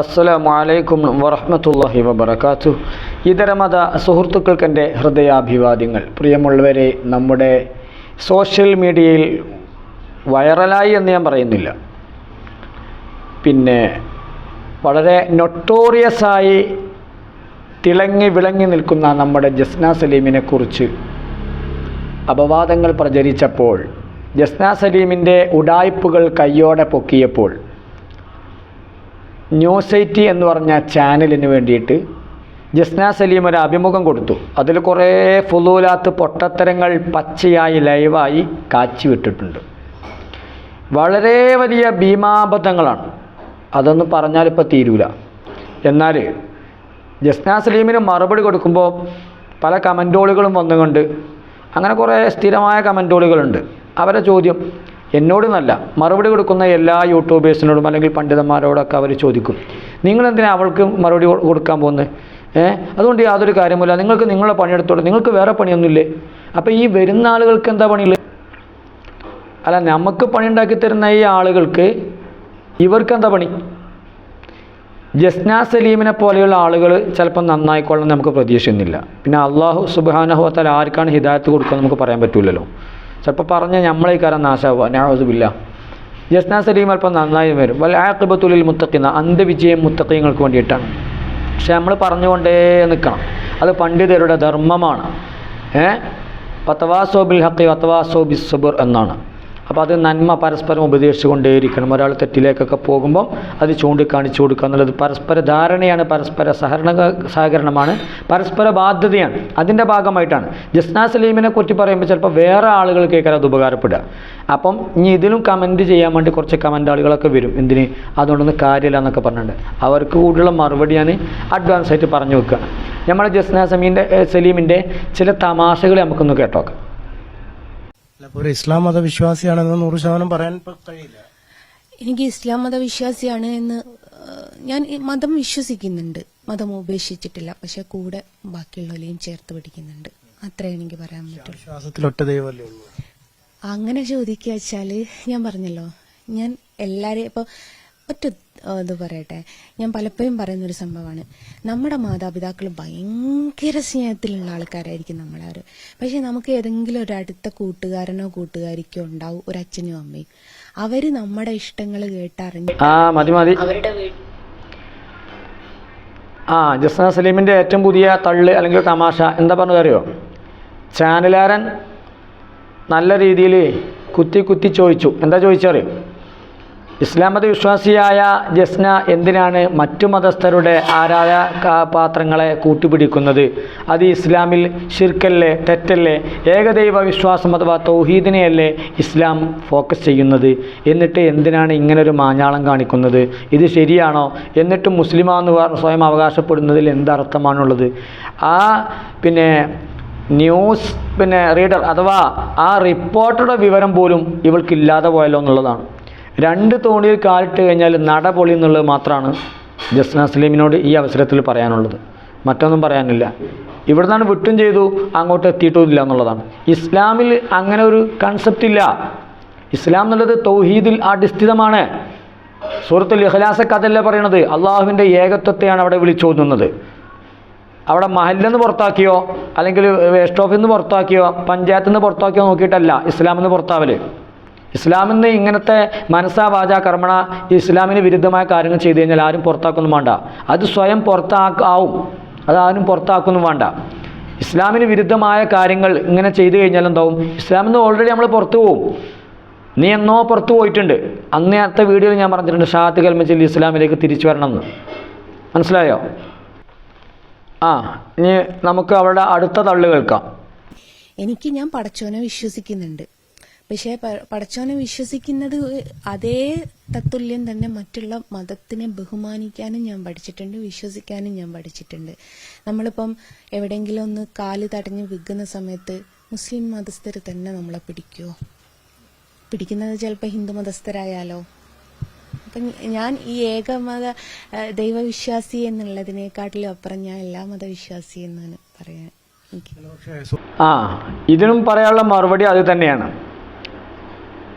അസ്സലാമു അലൈക്കും വറഹ്മത്തുള്ളാഹി വബർക്കാത്തു ഇതരമത സുഹൃത്തുക്കൾക്ക് എന്റെ ഹൃദയാഭിവാദ്യങ്ങൾ. പ്രിയമുള്ളവരെ നമ്മുടെ സോഷ്യൽ മീഡിയയിൽ വൈറലായി എന്ന് ഞാൻ പറയുന്നില്ല. പിന്നെ വളരെ നൊട്ടോറിയസായി തിളങ്ങി വിളങ്ങി നിൽക്കുന്ന നമ്മുടെ ജസ്ന സലീമിനെ കുറിച്ച് അപവാദങ്ങൾ പ്രചരിച്ചപ്പോൾ ജസ്ന സലീമിന്റെ ഉടായ്പുകൾ കയ്യോടെ പൊക്കിയപ്പോൾ ന്യൂസ് എയ്റ്റി എന്ന് പറഞ്ഞ ചാനലിന് വേണ്ടിയിട്ട് ജസ്ന സലീം ഒരു അഭിമുഖം കൊടുത്തു. അതിൽ കുറേ ഫുലൂലാത്ത് പൊട്ടത്തരങ്ങൾ പച്ചയായി ലൈവായി കാച്ചി വിട്ടിട്ടുണ്ട് വളരെ വലിയ ഭീമാബദ്ധങ്ങളാണ്. അതൊന്നും പറഞ്ഞാൽ ഇപ്പോൾ തീരൂല. എന്നാൽ ജസ്ന സലീമിന് മറുപടി കൊടുക്കുമ്പോൾ പല കമന്റോളുകളും വന്നുകൊണ്ട് അങ്ങനെ കുറേ സ്ഥിരമായ കമന്റോളുകളുണ്ട്. അവരെ ചോദ്യം എന്നോട് നല്ല മറുപടി കൊടുക്കുന്ന എല്ലാ യൂട്യൂബേഴ്സിനോടും അല്ലെങ്കിൽ പണ്ഡിതന്മാരോടൊക്കെ അവർ ചോദിക്കും. നിങ്ങൾ എന്തിനാ അവൾക്ക് മറുപടി കൊടുക്കാൻ പോകുന്നത് ഏഹ് അതുകൊണ്ട് യാതൊരു കാര്യമില്ല നിങ്ങൾക്ക് നിങ്ങളുടെ പണിയെടുത്തോളൂ. നിങ്ങൾക്ക് വേറെ പണിയൊന്നുമില്ലേ? അപ്പോൾ ഈ വരുന്ന ആളുകൾക്ക് എന്താ പണിയുള്ളത് അല്ല നമുക്ക് പണിയുണ്ടാക്കി തരുന്ന ഈ ആളുകൾക്ക് ഇവർക്ക് എന്താ പണി? ജസ്ന സലീമിനെ പോലെയുള്ള ആളുകൾ ചിലപ്പോൾ നന്നായിക്കൊള്ളണം നമുക്ക് പ്രതീക്ഷിക്കുന്നില്ല പിന്നെ അള്ളാഹു സുബാനഹുത്താൽ ആർക്കാണ് ഹിദായത്ത് കൊടുക്കുക നമുക്ക് പറയാൻ പറ്റില്ലല്ലോ ചിലപ്പോൾ പറഞ്ഞാൽ നമ്മളെ കാരണം നാശാവുക ഞാസുബില്ല ജസ്ന സലീം അല്പം നന്നായി വരും. വല്ല ആക്കിബത്തുലിൽ മുത്തക്കുന്ന അന്ധവിജയം മുത്തക്കയങ്ങൾക്ക് വേണ്ടിയിട്ടാണ്. പക്ഷെ നമ്മൾ പറഞ്ഞുകൊണ്ടേ നിൽക്കണം അത് പണ്ഡിതരുടെ ധർമ്മമാണ്. ഏ? പത്തവാസോബിൽ ഹക്കി പത്തവാസോബി സുബർ എന്നാണ്. അപ്പോൾ അത് നന്മ പരസ്പരം ഉപദേശിച്ചു കൊണ്ടേയിരിക്കണം ഒരാൾ തെറ്റിലേക്കൊക്കെ പോകുമ്പം അത് ചൂണ്ടിക്കാണിച്ചു കൊടുക്കുക എന്നുള്ളത് പരസ്പര ധാരണയാണ് പരസ്പര സഹകരണ സഹകരണമാണ് പരസ്പര ബാധ്യതയാണ്. അതിന്റെ ഭാഗമായിട്ടാണ്. ജസ്ന സലീമിനെ കുറിച്ച് പറയുമ്പോൾ ചിലപ്പോൾ വേറെ ആളുകൾ കേൾക്കാൻ അത് ഉപകാരപ്പെടുക. അപ്പം ഇനി ഇതിലും കമന്റ് ചെയ്യാൻ വേണ്ടി കുറച്ച് കമന്റ് ആളുകളൊക്കെ വരും. എന്തിന്? അതുകൊണ്ടൊന്നും കാര്യമില്ല എന്നൊക്കെ പറഞ്ഞിട്ടുണ്ട്. അവർക്ക് കൂടുതലുള്ള മറുപടി ഞാൻ അഡ്വാൻസ് ആയിട്ട് പറഞ്ഞു വെക്കുക. നമ്മുടെ ജസ്ന സമീന്റെ സലീമിന്റെ ചില തമാശകൾ നമുക്കൊന്ന് കേട്ടോക്കാം. ഒരു ഇസ്ലാം മതവിശ്വാസിയാണെന്ന് നൂറ് ശതമാനം പറയാൻ കഴിയില്ല. എനിക്ക് ഇസ്ലാം മതവിശ്വാസിയാണ് എന്ന് ഞാൻ മതം വിശ്വസിക്കുന്നുണ്ട്. മതം ഉപേക്ഷിച്ചിട്ടില്ല. പക്ഷെ കൂടെ ബാക്കിയുള്ളവരെയും ചേർത്ത് പിടിക്കുന്നുണ്ട്. അത്രേ എനിക്ക് പറയാൻ പറ്റുള്ളൂ അങ്ങനെ ചോദിക്കുക വെച്ചാൽ ഞാൻ പറഞ്ഞല്ലോ ഞാൻ എല്ലാരെയും ഇപ്പൊ ഒറ്റ ഇത് പറയട്ടെ. ഞാൻ പലപ്പോഴും പറയുന്ന ഒരു സംഭവമാണ്. നമ്മുടെ മാതാപിതാക്കൾ ഭയങ്കര സ്നേഹത്തിലുള്ള ആൾക്കാരായിരിക്കും നമ്മളാര് പക്ഷെ നമുക്ക് ഏതെങ്കിലും ഒരു അടുത്ത കൂട്ടുകാരനോ കൂട്ടുകാരിക്കോ ഉണ്ടാവും ഒരു അച്ഛനും അമ്മയും. അവർ നമ്മുടെ ഇഷ്ടങ്ങൾ കേട്ടറിഞ്ഞ് ആ മതി മതി. അവരുടെ ആ ജസ്ന സലീമിന്റെ ഏറ്റവും പുതിയ തള്ള് അല്ലെങ്കിൽ തമാശ എന്താ പറഞ്ഞത് അറിയോ? ചാനലാരൻ നല്ല രീതിയിൽ കുത്തി കുത്തി ചോദിച്ചു. എന്താ ചോദിച്ചറിയോ ഇസ്ലാം മത വിശ്വാസിയായ ജസ്ന എന്തിനാണ് മറ്റു മതസ്ഥരുടെ ആരാധ പാത്രങ്ങളെ കൂട്ടുപിടിക്കുന്നത് അത് ഇസ്ലാമിൽ ഷിർക്കല്ലേ തെറ്റല്ലേ? ഏകദൈവ വിശ്വാസം അഥവാ തൗഹീദിനെയല്ലേ ഇസ്ലാം ഫോക്കസ് ചെയ്യുന്നത്? എന്നിട്ട് എന്തിനാണ് ഇങ്ങനൊരു മാഞ്ഞാളം കാണിക്കുന്നത്? ഇത് ശരിയാണോ? എന്നിട്ട് മുസ്ലിമാന്ന് സ്വയം അവകാശപ്പെടുന്നതിൽ എന്തർത്ഥമാണുള്ളത്? ആ പിന്നെ ന്യൂസ് പിന്നെ റീഡർ അഥവാ ആ റിപ്പോർട്ടറുടെ വിവരം പോലും ഇവൾക്കില്ലാതെ പോയല്ലോ എന്നുള്ളതാണ്. രണ്ട് തോണിയിൽ കാലിട്ട് കഴിഞ്ഞാൽ നട പൊളി എന്നുള്ളത് മാത്രമാണ് ജസ്ന സലീമിനോട് ഈ അവസരത്തിൽ പറയാനുള്ളത്. മറ്റൊന്നും പറയാനില്ല. ഇവിടെ നിന്നാണ് വിട്ടും ചെയ്തു അങ്ങോട്ട് എത്തിയിട്ടുമില്ല എന്നുള്ളതാണ്. ഇസ്ലാമിൽ അങ്ങനെ ഒരു കൺസെപ്റ്റ് ഇല്ല. ഇസ്ലാം എന്നുള്ളത് തൗഹീദിൽ അടിസ്ഥിതമാണ് സൂറത്തുൽ ഇഖ്ലാസൊക്കെ അതല്ലേ പറയണത്? അള്ളാഹുവിന്റെ ഏകത്വത്തെയാണ് അവിടെ വിളിച്ചോതുന്നത്. അവിടെ മഹല്ലെന്ന് പുറത്താക്കിയോ അല്ലെങ്കിൽ വേസ്റ്റ് ഓഫിൽ നിന്ന് പുറത്താക്കിയോ പഞ്ചായത്തിൽ നിന്ന് പുറത്താക്കിയോ നോക്കിയിട്ടല്ല ഇസ്ലാമിൽ നിന്ന് പുറത്താവൽ. ഇസ്ലാമിൽ നിന്ന് ഇങ്ങനത്തെ മനസ്സാ വാച കർമ്മണ ഇസ്ലാമിന് വിരുദ്ധമായ കാര്യങ്ങൾ ചെയ്തു കഴിഞ്ഞാൽ ആരും പുറത്താക്കൊന്നും വേണ്ട. അത് സ്വയം പുറത്താക്കാവും. അത് ആരും പുറത്താക്കൊന്നും വേണ്ട. ഇസ്ലാമിന് വിരുദ്ധമായ കാര്യങ്ങൾ ഇങ്ങനെ ചെയ്തു കഴിഞ്ഞാൽ എന്താവും? ഇസ്ലാമിൽ നിന്ന് ഓൾറെഡി നമ്മൾ പുറത്തു പോവും. നീ എന്നോ പുറത്തു പോയിട്ടുണ്ട്. അന്നത്തെ വീഡിയോയിൽ ഞാൻ പറഞ്ഞിട്ടുണ്ട് ഷാത്ത് കൽമച്ചിൽ ഇസ്ലാമിലേക്ക് തിരിച്ചു വരണം എന്ന് മനസ്സിലായോ? ആ ഇനി നമുക്ക് അവരുടെ അടുത്ത തള്ളു കേൾക്കാം. എനിക്ക് ഞാൻ പടച്ചോനെ വിശ്വസിക്കുന്നുണ്ട്. പക്ഷേ പടച്ചോനെ വിശ്വസിക്കുന്നത് അതേ തത്തുല്യം തന്നെ മറ്റുള്ള മതത്തിനെ ബഹുമാനിക്കാനും ഞാൻ പഠിച്ചിട്ടുണ്ട് വിശ്വസിക്കാനും ഞാൻ പഠിച്ചിട്ടുണ്ട്. നമ്മളിപ്പം എവിടെയെങ്കിലും ഒന്ന് കാൽ തടഞ്ഞ് വിൽക്കുന്ന സമയത്ത് മുസ്ലിം മതസ്ഥർ തന്നെ നമ്മളെ പിടിക്കുമോ പിടിക്കുന്നത് ചിലപ്പോൾ ഹിന്ദു മതസ്ഥരായാലോ? അപ്പം ഞാൻ ഈ ഏകമത ദൈവവിശ്വാസി എന്നുള്ളതിനെക്കാട്ടിലും അപ്പുറം ഞാൻ എല്ലാ മതവിശ്വാസി എന്നാണ് പറയാൻ. ആ ഇതിനും പറയാനുള്ള മറുപടി അത് തന്നെയാണ്.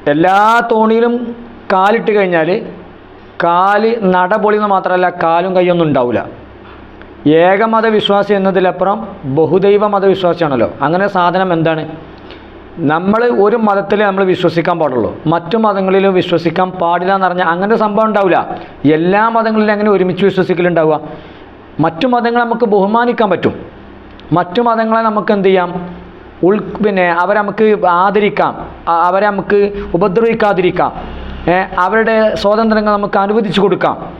എല്ലാ തോണിയിലും കാലിട്ട് കഴിഞ്ഞാൽ കാൽ നട പൊളിയെന്ന് മാത്രമല്ല കാലും കൈയൊന്നും ഉണ്ടാവില്ല ഏകമത വിശ്വാസി എന്നതിലപ്പുറം ബഹുദൈവ മതവിശ്വാസിയാണല്ലോ. അങ്ങനെ സാധനം എന്താണ്? നമ്മൾ ഒരു മതത്തിൽ നമ്മൾ വിശ്വസിക്കാൻ പാടുള്ളൂ. മറ്റു മതങ്ങളിലും വിശ്വസിക്കാൻ പാടില്ല എന്ന് പറഞ്ഞാൽ അങ്ങനെ സംഭവം ഉണ്ടാവില്ല. എല്ലാ മതങ്ങളിലും അങ്ങനെ ഒരുമിച്ച് വിശ്വസിക്കലുണ്ടാവുക. മറ്റു മതങ്ങളെ നമുക്ക് ബഹുമാനിക്കാൻ പറ്റും. മറ്റു മതങ്ങളെ നമുക്ക് എന്ത് ചെയ്യാം? ഉൾ പിന്നെ അവരെ നമുക്ക് ആദരിക്കാം. അവരെ നമുക്ക് ഉപദ്രവിക്കാതിരിക്കാം. അവരുടെ സ്വാതന്ത്ര്യങ്ങൾ നമുക്ക് അനുവദിച്ചു കൊടുക്കാം.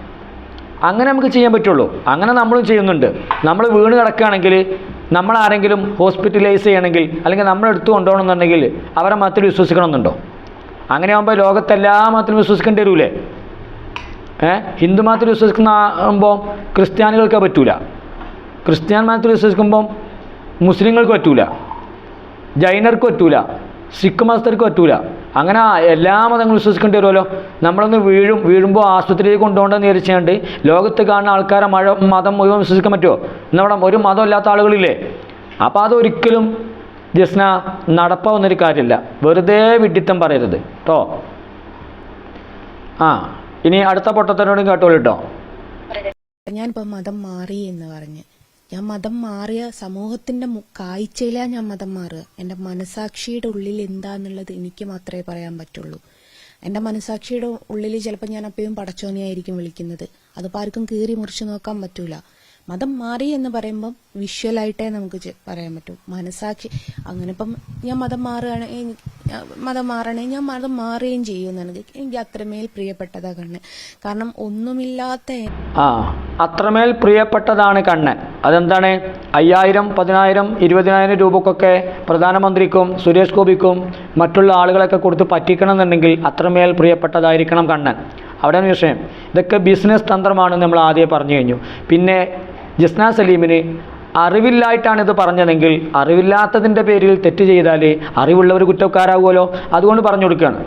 അങ്ങനെ നമുക്ക് ചെയ്യാൻ പറ്റുള്ളൂ. അങ്ങനെ നമ്മളും ചെയ്യുന്നുണ്ട്. നമ്മൾ വീണ് കിടക്കുകയാണെങ്കിൽ നമ്മൾ ആരെങ്കിലും ഹോസ്പിറ്റലൈസ് ചെയ്യണമെങ്കിൽ അല്ലെങ്കിൽ നമ്മൾ എടുത്തു കൊണ്ടുപോകണമെന്നുണ്ടെങ്കിൽ അവരെ മതത്തിൽ വിശ്വസിക്കണമെന്നുണ്ടോ? അങ്ങനെ ആകുമ്പോൾ ലോകത്തെല്ലാ മതത്തിലും വിശ്വസിക്കേണ്ടി വരൂലേ? ഏഹ് ഹിന്ദു മതത്തിൽ വിശ്വസിക്കുന്ന ആകുമ്പോൾ ക്രിസ്ത്യാനികൾക്ക് പറ്റൂല. ക്രിസ്ത്യാൻ മതത്തിൽ വിശ്വസിക്കുമ്പം മുസ്ലിങ്ങൾക്ക് പറ്റൂല. ജൈനർക്ക് പറ്റൂല സിഖ് മതസ്ഥർക്ക് പറ്റൂല. അങ്ങനെ എല്ലാ മതങ്ങളും വിശ്വസിക്കേണ്ടി വരുമല്ലോ? നമ്മളൊന്ന് വീഴും വീഴുമ്പോൾ ആശുപത്രിയിൽ കൊണ്ടുപോകേണ്ടെന്ന് വിചാരിച്ചുകൊണ്ട് ലോകത്ത് കാണുന്ന ആൾക്കാരെ മഴ മതം മുഴുവൻ വിശ്വസിക്കാൻ പറ്റുമോ? നമ്മുടെ ഒരു മതം ഇല്ലാത്ത ആളുകളില്ലേ? അപ്പോൾ അതൊരിക്കലും ജസ്ന നടപ്പാവുന്നൊരു കാര്യമില്ല. വെറുതെ വിഡിത്തം പറയരുത് കേട്ടോ ആ ഇനി അടുത്ത പൊട്ടത്തനോടും കേട്ടോളൂ കേട്ടോ ഞാനിപ്പോൾ മതം മാറി എന്ന് പറഞ്ഞ്. ഞാൻ മതം മാറിയ സമൂഹത്തിന്റെ കാഴ്ചയിലാണ് കാഴ്ചയിലാ ഞാൻ മതം മാറുക. എന്റെ മനസാക്ഷിയുടെ ഉള്ളിൽ എന്താന്നുള്ളത് എനിക്ക് മാത്രമേ പറയാൻ പറ്റുള്ളൂ. എന്റെ മനസാക്ഷിയുടെ ഉള്ളിൽ ചിലപ്പോൾ ഞാൻ അപ്പോഴും പടച്ചോനെയായിരിക്കും വിളിക്കുന്നത്. അതിപ്പോൾ ആർക്കും കീറി മുറിച്ച് നോക്കാൻ പറ്റൂല. മതം മാറി എന്ന് പറയുമ്പം വിഷ്വലായിട്ടേ നമുക്ക് പറയാൻ പറ്റൂ. മനസാക്ഷി അങ്ങനെ ഇപ്പം ഞാൻ മതം മാറുകയാണ് മതം മാറണേ ഞാൻ മതം മാറുകയും ചെയ്യും എനിക്ക് അത്രമേൽ പ്രിയപ്പെട്ടതാ കണ്ണ്. കാരണം ഒന്നുമില്ലാത്ത ആ അത്രമേൽ പ്രിയപ്പെട്ടതാണ് കണ്ണൻ അതെന്താണ്? അയ്യായിരം പതിനായിരം ഇരുപതിനായിരം രൂപക്കൊക്കെ പ്രധാനമന്ത്രിക്കും സുരേഷ് ഗോപിക്കും മറ്റുള്ള ആളുകളൊക്കെ കൊടുത്ത് പറ്റിക്കണം എന്നുണ്ടെങ്കിൽ അത്രമേൽ പ്രിയപ്പെട്ടതായിരിക്കണം കണ്ണൻ അവിടെയാണ് വിഷയം. ഇതൊക്കെ ബിസിനസ് തന്ത്രമാണെന്ന് നമ്മൾ ആദ്യം പറഞ്ഞു കഴിഞ്ഞു. പിന്നെ ജസ്ന സലീമിന് അറിവില്ലായിട്ടാണ് ഇത് പറഞ്ഞതെങ്കിൽ അറിവില്ലാത്തതിന്റെ പേരിൽ തെറ്റ് ചെയ്താൽ അറിവുള്ളവർ കുറ്റക്കാരാകുമല്ലോ അതുകൊണ്ട് പറഞ്ഞു കൊടുക്കുകയാണ്.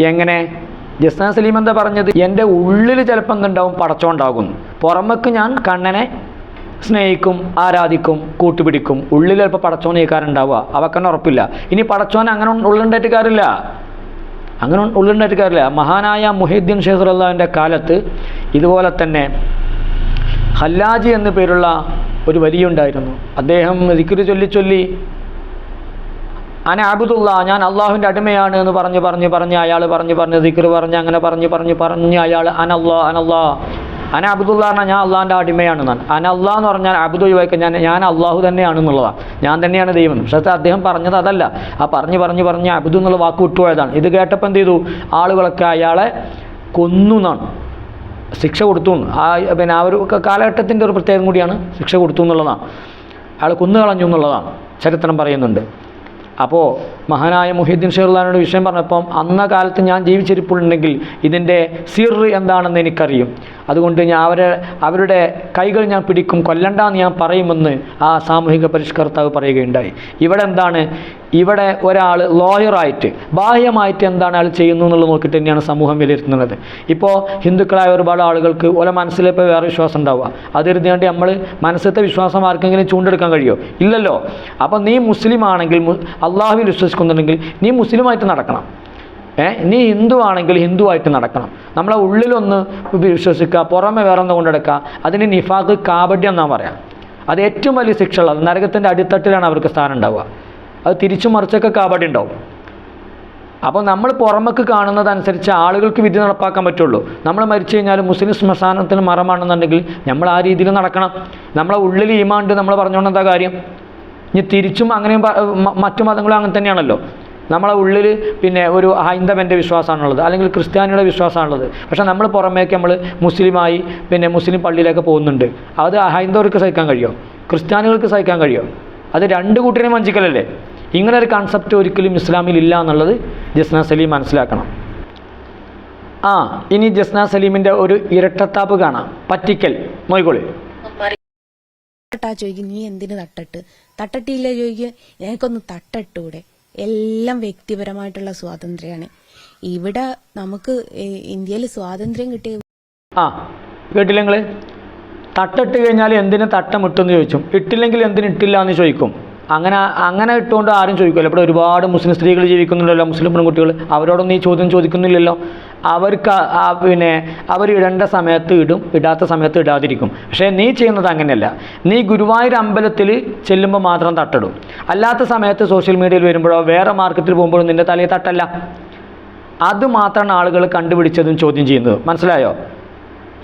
എങ്ങനെ? ജസ്ന സലീം എന്താ പറഞ്ഞത്? എന്റെ ഉള്ളിൽ ചിലപ്പോൾ എന്തുണ്ടാവും പടച്ചോണ്ടാകും പുറമേക്ക് ഞാൻ കണ്ണനെ സ്നേഹിക്കും ആരാധിക്കും കൂട്ടുപിടിക്കും. ഉള്ളിൽ ചിലപ്പോൾ പടച്ചോൻ ചെയ്യാറുണ്ടാവുക അവക്കന്നെ ഉറപ്പില്ല. ഇനി പടച്ചോൻ അങ്ങനെ ഉള്ളുണ്ടായിട്ട് കാര്യമില്ല. അങ്ങനെ ഉള്ളുണ്ടായിട്ട് കാര്യമില്ല. മഹാനായ മുഹീദ്ദീൻ ഷെയ്ഖ് കാലത്ത് ഇതുപോലെ തന്നെ ഹല്ലാജി എന്ന പേരുള്ള ഒരു വലിയുണ്ടായിരുന്നു. അദ്ദേഹം ദിക്റ് ചൊല്ലി ചൊല്ലി അന അബുദുള്ള ഞാൻ അള്ളാഹുവിന്റെ അടിമയാണ് എന്ന് പറഞ്ഞ് പറഞ്ഞ് പറഞ്ഞ് അയാൾ പറഞ്ഞ് പറഞ്ഞ് ദിക്ർ പറഞ്ഞ് അങ്ങനെ പറഞ്ഞ് പറഞ്ഞ് പറഞ്ഞ് അയാൾ അനല്ലാ അനല്ലാ അന അബുദുള്ള പറഞ്ഞാൽ ഞാൻ അള്ളാഹിന്റെ അടിമയാണ് എന്നാണ്. അനല്ലാ എന്ന് പറഞ്ഞാൽ അബുദു വായിക്കാൻ ഞാൻ ഞാൻ അള്ളാഹു തന്നെയാണ് എന്നുള്ളതാണ്. ഞാൻ തന്നെയാണ് ദൈവം. പക്ഷേ അദ്ദേഹം പറഞ്ഞത് അതല്ല. ആ പറഞ്ഞ് പറഞ്ഞ് പറഞ്ഞ് അബുദു എന്നുള്ള വാക്ക് വിട്ടുപോയതാണ്. ഇത് കേട്ടപ്പോൾ എന്ത് ചെയ്തു? ആളുകളൊക്കെ അയാളെ കൊന്നു എന്നാണ്. ശിക്ഷ കൊടുത്തു ആ പിന്നെ ആ ഒരു കാലഘട്ടത്തിന്റെ ഒരു പ്രത്യേകം കൂടിയാണ് ശിക്ഷ കൊടുത്തു എന്നുള്ളതാണ്. അയാൾ കൊന്നു കളഞ്ഞു എന്നുള്ളതാണ്. ചരിത്രം പറയുന്നുണ്ട്. അപ്പോൾ മഹാനായ മുഹീദ്ദീൻ ഷെഹുല്ലാനോട് വിഷയം പറഞ്ഞപ്പം അന്ന കാലത്ത് ഞാൻ ജീവിച്ചിരിപ്പുണ്ടെങ്കിൽ ഇതിന്റെ സിർ എന്താണെന്ന് എനിക്കറിയും. അതുകൊണ്ട് ഞാൻ അവരെ അവരുടെ കൈകൾ ഞാൻ പിടിക്കും കൊല്ലണ്ടെന്ന് ഞാൻ പറയുമെന്ന് ആ സാമൂഹിക പരിഷ്കർത്താവ് പറയുകയുണ്ടായി. ഇവിടെ എന്താണ്? ഇവിടെ ഒരാൾ ലോയറായിട്ട് ബാഹ്യമായിട്ട് എന്താണ് അയാൾ ചെയ്യുന്നു എന്നുള്ളത് നോക്കിയിട്ട് തന്നെയാണ് സമൂഹം വിലയിരുത്തുന്നത്. ഇപ്പോൾ ഹിന്ദുക്കളായ ഒരുപാട് ആളുകൾക്ക് ഓരോ മനസ്സിലിപ്പോൾ വേറെ വിശ്വാസം ഉണ്ടാവുക. അതിരുന്നേണ്ടി നമ്മൾ മനസ്സിലത്തെ വിശ്വാസം ആർക്കെങ്കിലും ചൂണ്ടെടുക്കാൻ കഴിയുമോ? ഇല്ലല്ലോ. അപ്പം നീ മുസ്ലിം ആണെങ്കിൽ അള്ളാഹുവിൽ അള്ളാഹുവിൽ വിശ്വസിക്കുന്നുണ്ടെങ്കിൽ നീ മുസ്ലിമായിട്ട് നടക്കണം. ഏ? നീ ഹിന്ദു ആണെങ്കിൽ ഹിന്ദു ആയിട്ട് നടക്കണം. നമ്മളെ ഉള്ളിലൊന്ന് വിശ്വസിക്കുക പുറമെ വേറൊന്ന് കൊണ്ടെടുക്കുക. അതിന് നിഫാഖ് കാബഡ്യം എന്നാ പറയാം. അത് ഏറ്റവും വലിയ ശിക്ഷ ഉള്ളത് നരകത്തിന്റെ അടിത്തട്ടിലാണ് അവർക്ക് സ്ഥാനം ഉണ്ടാവുക. അത് തിരിച്ചു മറിച്ചൊക്കെ കാബഡി ഉണ്ടാവും. അപ്പോൾ നമ്മൾ പുറമേക്ക് കാണുന്നതനുസരിച്ച് ആളുകൾക്ക് വിധി നടപ്പാക്കാൻ പറ്റുള്ളൂ. നമ്മൾ മരിച്ചു കഴിഞ്ഞാൽ മുസ്ലിം ശ്മശാനത്തിന് മറമാണെന്നുണ്ടെങ്കിൽ നമ്മൾ ആ രീതിയിൽ നടക്കണം. നമ്മളെ ഉള്ളിൽ ഈമാണ്ട് നമ്മൾ പറഞ്ഞുകൊണ്ട് എന്താ കാര്യം? ഇനി തിരിച്ചും അങ്ങനെ മറ്റു മതങ്ങളും അങ്ങനെ തന്നെയാണല്ലോ. നമ്മളെ ഉള്ളിൽ പിന്നെ ഒരു ഹൈന്ദവന്റെ വിശ്വാസമാണുള്ളത് അല്ലെങ്കിൽ ക്രിസ്ത്യാനിയുടെ വിശ്വാസമാണുള്ളത്. പക്ഷേ നമ്മൾ പുറമേക്ക് നമ്മൾ മുസ്ലിമായി പിന്നെ മുസ്ലിം പള്ളിയിലേക്ക് പോകുന്നുണ്ട്. അത് ഹൈന്ദവർക്ക് സഹിക്കാൻ കഴിയുമോ ക്രിസ്ത്യാനികൾക്ക് സഹിക്കാൻ കഴിയുമോ അത് രണ്ട് കൂട്ടരെയും വഞ്ചിക്കലല്ലേ? ഇങ്ങനെ ഒരു കൺസെപ്റ്റ് ഒരിക്കലും ഇസ്ലാമിൽ ഇല്ല എന്നുള്ളത് ജസ്ന സലീം മനസ്സിലാക്കണം. ആ ഇനി ജസ്ന സലീമിന്റെ ഒരു ഇരട്ടത്താപ്പ് കാണാം. പറ്റിക്കൽ നോയിക്കോളി. നീ എന്തിന് തട്ടട്ട്? തട്ടട്ടില്ല ചോദിക്കുക? എനിക്കൊന്ന് തട്ടട്ടൂടെ. എല്ലാം വ്യക്തിപരമായിട്ടുള്ള സ്വാതന്ത്ര്യമാണ്. ഇവിടെ നമുക്ക് ഇന്ത്യയിൽ സ്വാതന്ത്ര്യം കിട്ടിയ ആ കേട്ടില്ലെങ്കിൽ തട്ടിട്ട് കഴിഞ്ഞാൽ എന്തിനു തട്ടം ഇട്ടെന്ന് ചോദിക്കും ഇട്ടില്ലെങ്കിൽ എന്തിന് ഇട്ടില്ല എന്ന് ചോദിക്കും. അങ്ങനെ അങ്ങനെ ഇട്ടുകൊണ്ട് ആരും ചോദിക്കില്ല ഇവിടെ ഒരുപാട് മുസ്ലിം സ്ത്രീകൾ ജീവിക്കുന്നുണ്ടല്ലോ മുസ്ലിം പെൺകുട്ടികൾ. അവരോടൊന്നും ഈ ചോദ്യം ചോദിക്കുന്നില്ലല്ലോ. അവർക്ക് പിന്നെ അവർ ഇടേണ്ട സമയത്ത് ഇടും ഇടാത്ത സമയത്ത് ഇടാതിരിക്കും. പക്ഷേ നീ ചെയ്യുന്നത് അങ്ങനെയല്ല. നീ ഗുരുവായൂർ അമ്പലത്തിൽ ചെല്ലുമ്പോൾ മാത്രം തട്ടിടും. അല്ലാത്ത സമയത്ത് സോഷ്യൽ മീഡിയയിൽ വരുമ്പോഴോ വേറെ മാർക്കറ്റിൽ പോകുമ്പോഴോ നിന്റെ തലയിൽ തട്ടല്ല. അത് മാത്രമാണ് ആളുകൾ കണ്ടുപിടിച്ചതും ചോദ്യം ചെയ്യുന്നത്. മനസ്സിലായോ?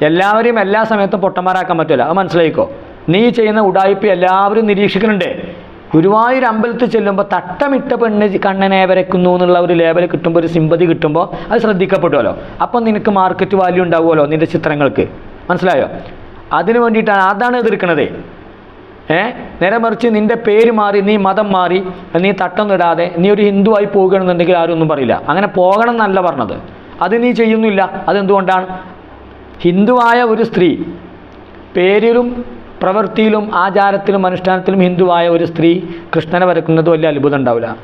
എല്ലാവരെയും എല്ലാ സമയത്തും പൊട്ടന്മാരാക്കാൻ പറ്റില്ല അത് മനസ്സിലായിക്കോ? നീ ചെയ്യുന്ന ഉടായ്പ എല്ലാവരും നിരീക്ഷിക്കുന്നുണ്ട്. ഗുരുവായൂർ അമ്പലത്തിൽ ചെല്ലുമ്പോൾ തട്ടമിട്ട പെണ്ണ് കണ്ണനെ വരയ്ക്കുന്നു എന്നുള്ള ഒരു ലേബൽ കിട്ടുമ്പോൾ ഒരു സിമ്പതി കിട്ടുമ്പോൾ അത് ശ്രദ്ധിക്കപ്പെടുമല്ലോ അപ്പം നിനക്ക് മാർക്കറ്റ് വാല്യൂ ഉണ്ടാവുമല്ലോ നിന്റെ ചിത്രങ്ങൾക്ക്. മനസ്സിലായോ? അതിനു വേണ്ടിയിട്ടാണ് അതാണ് എതിർക്കണത്. ഏ? നേരെ മറിച്ച് നിന്റെ പേര് മാറി നീ മതം മാറി നീ തട്ടം ഇടാതെ നീ ഒരു ഹിന്ദുവായി പോകുകയാണെന്നുണ്ടെങ്കിൽ ആരും ഒന്നും പറയില്ല. അങ്ങനെ പോകണം എന്നല്ല പറഞ്ഞത്. അത് നീ ചെയ്യുന്നില്ല. അതെന്തുകൊണ്ടാണ്? ഹിന്ദുവായ ഒരു സ്ത്രീ പേരിലും പ്രവൃത്തിയിലും ആചാരത്തിലും അനുഷ്ഠാനത്തിലും ഹിന്ദുവായ ഒരു സ്ത്രീ കൃഷ്ണനെ വരക്കുന്നത് വലിയ അത്ഭുതം ഉണ്ടാവില്ല.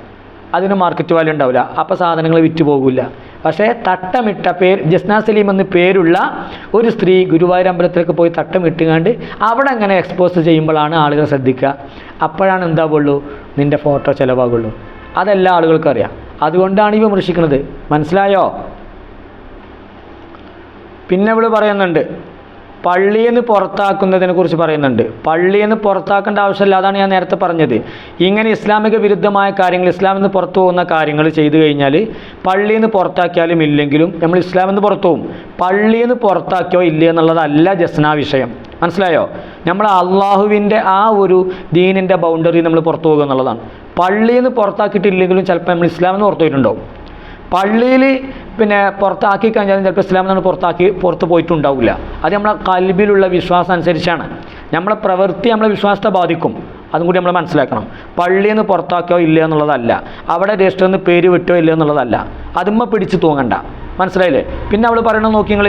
അതിന് മാർക്കറ്റ് വാല്യൂ ഉണ്ടാവില്ല. അപ്പോൾ സാധനങ്ങൾ വിറ്റ് പോകില്ല. പക്ഷേ തട്ടമിട്ട പേർ ജസ്ന സലീം എന്ന് പേരുള്ള ഒരു സ്ത്രീ ഗുരുവായൂർ അമ്പലത്തിലേക്ക് പോയി തട്ടമിട്ടുകൊണ്ട് അവിടെ അങ്ങനെ എക്സ്പോസ് ചെയ്യുമ്പോഴാണ് ആളുകൾ ശ്രദ്ധിക്കുക. അപ്പോഴാണ് എന്താവുള്ളൂ? നിന്റെ ഫോട്ടോ ചിലവാകുള്ളൂ. അതെല്ലാ ആളുകൾക്കും അറിയാം. അതുകൊണ്ടാണ് ഈ വിമർശിക്കുന്നത്. മനസ്സിലായോ? പിന്നെ ഇവിടെ പറയുന്നുണ്ട് പള്ളിയിൽ നിന്ന് പുറത്താക്കുന്നതിനെ കുറിച്ച് പറയുന്നുണ്ട്. പള്ളിയിൽ നിന്ന് പുറത്താക്കേണ്ട ആവശ്യമില്ല അതാണ് ഞാൻ നേരത്തെ പറഞ്ഞത്. ഇങ്ങനെ ഇസ്ലാമിക വിരുദ്ധമായ കാര്യങ്ങൾ ഇസ്ലാമിൽ നിന്ന് പുറത്തു പോകുന്ന കാര്യങ്ങൾ ചെയ്തു കഴിഞ്ഞാൽ പള്ളിയിൽ നിന്ന് പുറത്താക്കിയാലും ഇല്ലെങ്കിലും നമ്മൾ ഇസ്ലാമിൽ നിന്ന് പുറത്തു പോകും. പള്ളിയിൽ നിന്ന് പുറത്താക്കിയോ ഇല്ലേ എന്നുള്ളതല്ല ജസ്ന വിഷയം. മനസ്സിലായോ? നമ്മൾ അള്ളാഹുവിന്റെ ആ ഒരു ദീനിന്റെ ബൗണ്ടറി നമ്മൾ പുറത്തു പോകുക എന്നുള്ളതാണ്. പള്ളിയിൽ നിന്ന് പുറത്താക്കിയിട്ടില്ലെങ്കിലും ചിലപ്പോൾ നമ്മൾ ഇസ്ലാമിൽ നിന്ന് പുറത്തു പോയിട്ടുണ്ടാവും. പള്ളിയിൽ പിന്നെ പുറത്താക്കി കഴിഞ്ഞാൽ ചിലപ്പോൾ ഇസ്ലാം നമ്മൾ പുറത്താക്കി പുറത്ത് പോയിട്ടുണ്ടാവില്ല. അത് നമ്മളെ കൽബിലുള്ള വിശ്വാസം അനുസരിച്ചാണ്. നമ്മളെ പ്രവൃത്തി നമ്മളെ വിശ്വാസത്തെ ബാധിക്കും. അതും കൂടി നമ്മൾ മനസ്സിലാക്കണം. പള്ളിയിൽ നിന്ന് പുറത്താക്കിയോ ഇല്ല എന്നുള്ളതല്ല. അവിടെ രജിസ്റ്ററിൽ നിന്ന് പേര് വിട്ടോ ഇല്ല എന്നുള്ളതല്ല. അതുമ്മ പിടിച്ച് തൂങ്ങണ്ട. മനസ്സിലായില്ലേ? പിന്നെ അവൾ പറയണത് നോക്കി നിങ്ങൾ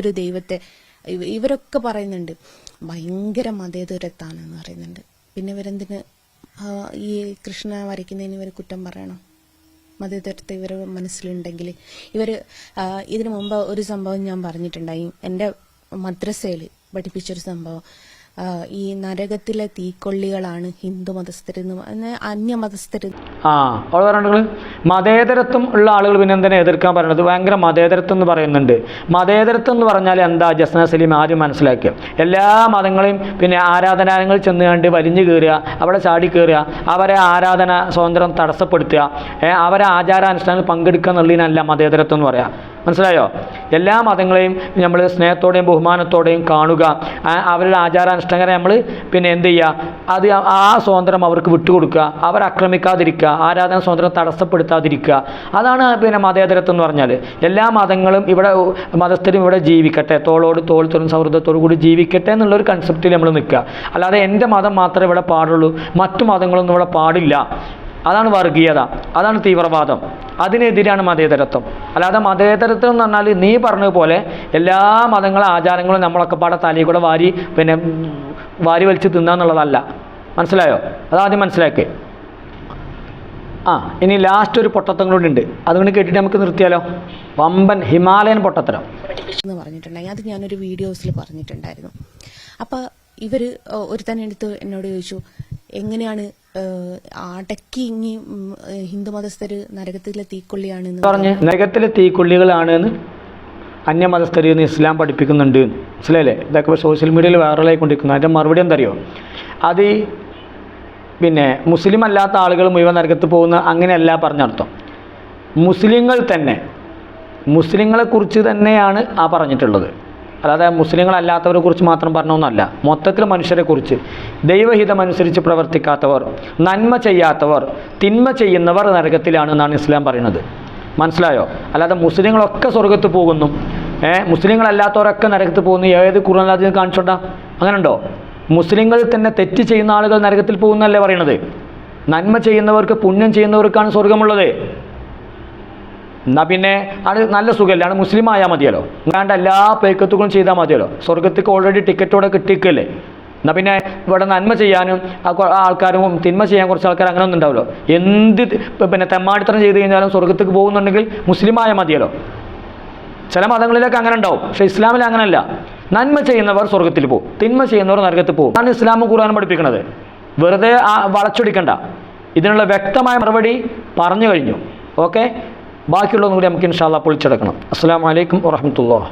ഒരു ദൈവത്തെ ഇവരൊക്കെ പറയുന്നുണ്ട്. ഭയങ്കര മതേതുരത്താണെന്ന് പറയുന്നുണ്ട്. പിന്നെ ഇവരെന്തിന് ഈ കൃഷ്ണ വരയ്ക്കുന്നതിന് ഇവർ കുറ്റം പറയണം? മതേതരത്തെ ഇവർ മനസ്സിലുണ്ടെങ്കിൽ ഇവർ ഇതിനു മുമ്പ് ഒരു സംഭവം ഞാൻ പറഞ്ഞിട്ടുണ്ടായി. എന്റെ മദ്രസയിൽ പഠിപ്പിച്ചൊരു സംഭവം. ഈ നരകത്തിലെ തീക്കൊള്ളികളാണ് ഹിന്ദു മതസ്ഥരെന്ന് അന്യ അന്യമതസ്ഥര് ആ അവിടെ പറഞ്ഞിട്ടുള്ളത് മതേതരത്വം ഉള്ള ആളുകൾ പിന്നെ എന്തിനാ എതിർക്കാൻ പറയുന്നത് ഭയങ്കര മതേതരത്വം എന്ന് പറയുന്നുണ്ട്. മതേതരത്വം എന്ന് പറഞ്ഞാൽ എന്താ ജസ്ന സലീം ആദ്യം മനസ്സിലാക്കുക എല്ലാ മതങ്ങളെയും പിന്നെ ആരാധനാലയങ്ങൾ ചെന്ന് കണ്ട് വലിഞ്ഞു കയറുക അവിടെ ചാടി കയറുക അവരെ ആരാധന സ്വാതന്ത്ര്യം തടസ്സപ്പെടുത്തുക അവരെ ആചാരാനുഷ്ഠാനങ്ങൾ പങ്കെടുക്കുക എന്നുള്ളതിനല്ല മതേതരത്വം എന്ന് പറയാം. മനസ്സിലായോ? എല്ലാ മതങ്ങളെയും നമ്മൾ സ്നേഹത്തോടെയും ബഹുമാനത്തോടെയും കാണുക ആ, അവരുടെ അങ്ങനെ നമ്മൾ പിന്നെ എന്ത് ചെയ്യുക അത് ആ- ആ സ്വാതന്ത്ര്യം അവർക്ക് വിട്ടുകൊടുക്കുക. അവർ ആക്രമിക്കാതിരിക്കുക. ആരാധന സ്വാതന്ത്ര്യം തടസ്സപ്പെടുത്താതിരിക്കുക. അതാണ് പിന്നെ മതേതരത്വം എന്ന് പറഞ്ഞാൽ എല്ലാ മതങ്ങളും ഇവിടെ മതസ്ഥരും ഇവിടെ ജീവിക്കട്ടെ. തോളോട് തോൾ തോറും സൗഹൃദത്തോടു കൂടി ജീവിക്കട്ടെ എന്നുള്ളൊരു കൺസെപ്റ്റിൽ നമ്മൾ നിൽക്കുക. അല്ലാതെ എന്റെ മതം മാത്രമേ ഇവിടെ പാടുള്ളൂ. മറ്റു മതങ്ങളൊന്നും ഇവിടെ പാടില്ല. അതാണ് വർഗീയത. അതാണ് തീവ്രവാദം. അതിനെതിരാണ് മതേതരത്വം. അല്ലാതെ മതേതരത്വം എന്ന് പറഞ്ഞാൽ നീ പറഞ്ഞതുപോലെ എല്ലാ മതങ്ങളും ആചാരങ്ങളും നമ്മളൊക്കെ പാടെ തലയിൽ കൂടെ വാരി പിന്നെ വാരി വലിച്ച് തിന്നാന്നുള്ളതല്ല മനസ്സിലായോ? അതാദ്യം മനസ്സിലാക്കി. ആ ഇനി ലാസ്റ്റ് ഒരു പൊട്ടത്തം കൂടി ഉണ്ട്. അതുകൊണ്ട് കേട്ടിട്ട് നമുക്ക് നിർത്തിയാലോ? വമ്പൻ ഹിമാലയൻ പൊട്ടത്തരം. എന്ന് പറഞ്ഞിട്ടുണ്ടായി. അത് ഞാനൊരു വീഡിയോസിൽ പറഞ്ഞിട്ടുണ്ടായിരുന്നു. അപ്പൊ ഇവർ ഒരു തന്നെ എടുത്ത് എന്നോട് ചോദിച്ചു എങ്ങനെയാണ് അടക്കി ഇങ്ങി ഹിന്ദുമതസ്ഥര് നരകത്തിലെ തീക്കൊള്ളിയാണ് എന്ന് പറഞ്ഞ് നരകത്തിലെ തീക്കൊള്ളികളാണ് എന്ന് അന്യമതസ്ഥരിൽ നിന്ന് ഇസ്ലാം പഠിപ്പിക്കുന്നുണ്ട്. മനസ്സിലല്ലേ ഇതൊക്കെ ഇപ്പോൾ സോഷ്യൽ മീഡിയയിൽ വൈറലായിക്കൊണ്ടിരിക്കുന്നു അതിന്റെ മറുപടി എന്തറിയോ? അത് പിന്നെ മുസ്ലിം അല്ലാത്ത ആളുകൾ മുഴുവൻ നരകത്ത് പോകുന്ന അങ്ങനെയല്ല പറഞ്ഞർത്ഥം. മുസ്ലിങ്ങൾ തന്നെ മുസ്ലിങ്ങളെക്കുറിച്ച് തന്നെയാണ് ആ പറഞ്ഞിട്ടുള്ളത്. അല്ലാതെ മുസ്ലിങ്ങളല്ലാത്തവരെ കുറിച്ച് മാത്രം പറഞ്ഞൊന്നല്ല മൊത്തത്തിൽ മനുഷ്യരെക്കുറിച്ച്. ദൈവഹിതമനുസരിച്ച് പ്രവർത്തിക്കാത്തവർ നന്മ ചെയ്യാത്തവർ തിന്മ ചെയ്യുന്നവർ നരകത്തിലാണ് എന്നാണ് ഇസ്ലാം പറയുന്നത്. മനസ്സിലായോ? അല്ലാതെ മുസ്ലിങ്ങളൊക്കെ സ്വർഗത്ത് പോകുന്നു. ഏ മുസ്ലിങ്ങളല്ലാത്തവരൊക്കെ നരകത്ത് പോകുന്നു. ഏത് കുറാൻ കാണിച്ചോണ്ടാ? അങ്ങനെ ഉണ്ടോ മുസ്ലിങ്ങളിൽ തന്നെ തെറ്റ് ചെയ്യുന്ന ആളുകൾ നരകത്തിൽ പോകുന്നല്ലേ പറയണത് നന്മ ചെയ്യുന്നവർക്ക് പുണ്യം ചെയ്യുന്നവർക്കാണ് സ്വർഗമുള്ളത് എന്നാൽ പിന്നെ അത് നല്ല സുഖമല്ലേ? ആണ് മുസ്ലിം ആയാൽ മതിയല്ലോ. വേണ്ട എല്ലാ പേക്കത്തുകളും ചെയ്താൽ മതിയല്ലോ. സ്വർഗത്തേക്ക് ഓൾറെഡി ടിക്കറ്റോടെ കിട്ടിക്കല്ലേ? എന്നാൽ പിന്നെ ഇവിടെ നന്മ ചെയ്യാനും ആൾക്കാരും തിന്മ ചെയ്യാൻ കുറച്ച് ആൾക്കാർ അങ്ങനെ ഒന്നും ഉണ്ടാവുമല്ലോ എന്ത് പിന്നെ തെമ്മാടിത്തരം ചെയ്ത് കഴിഞ്ഞാലും സ്വർഗത്തേക്ക് പോകുന്നുണ്ടെങ്കിൽ മുസ്ലിം ആയാൽ മതിയല്ലോ. ചില മതങ്ങളിലൊക്കെ അങ്ങനെ ഉണ്ടാവും. പക്ഷേ ഇസ്ലാമിൽ അങ്ങനെയല്ല നന്മ ചെയ്യുന്നവർ സ്വർഗത്തിൽ പോകും. തിന്മ ചെയ്യുന്നവർ നരകത്തിൽ പോകും. അതാണ് ഇസ്ലാമും ഖുർആാനും പഠിപ്പിക്കുന്നത് വെറുതെ ആ വളച്ചൊടിക്കണ്ട. ഇതിനുള്ള വ്യക്തമായ മറുപടി പറഞ്ഞു കഴിഞ്ഞു. ഓക്കെ? ബാക്കിയുള്ളതും കൂടി നമുക്ക് ഇൻഷാല്ല പൊളിച്ചെടുക്കണം. അസ്സാം വലൈക്കും വാഹമത്തുള്ള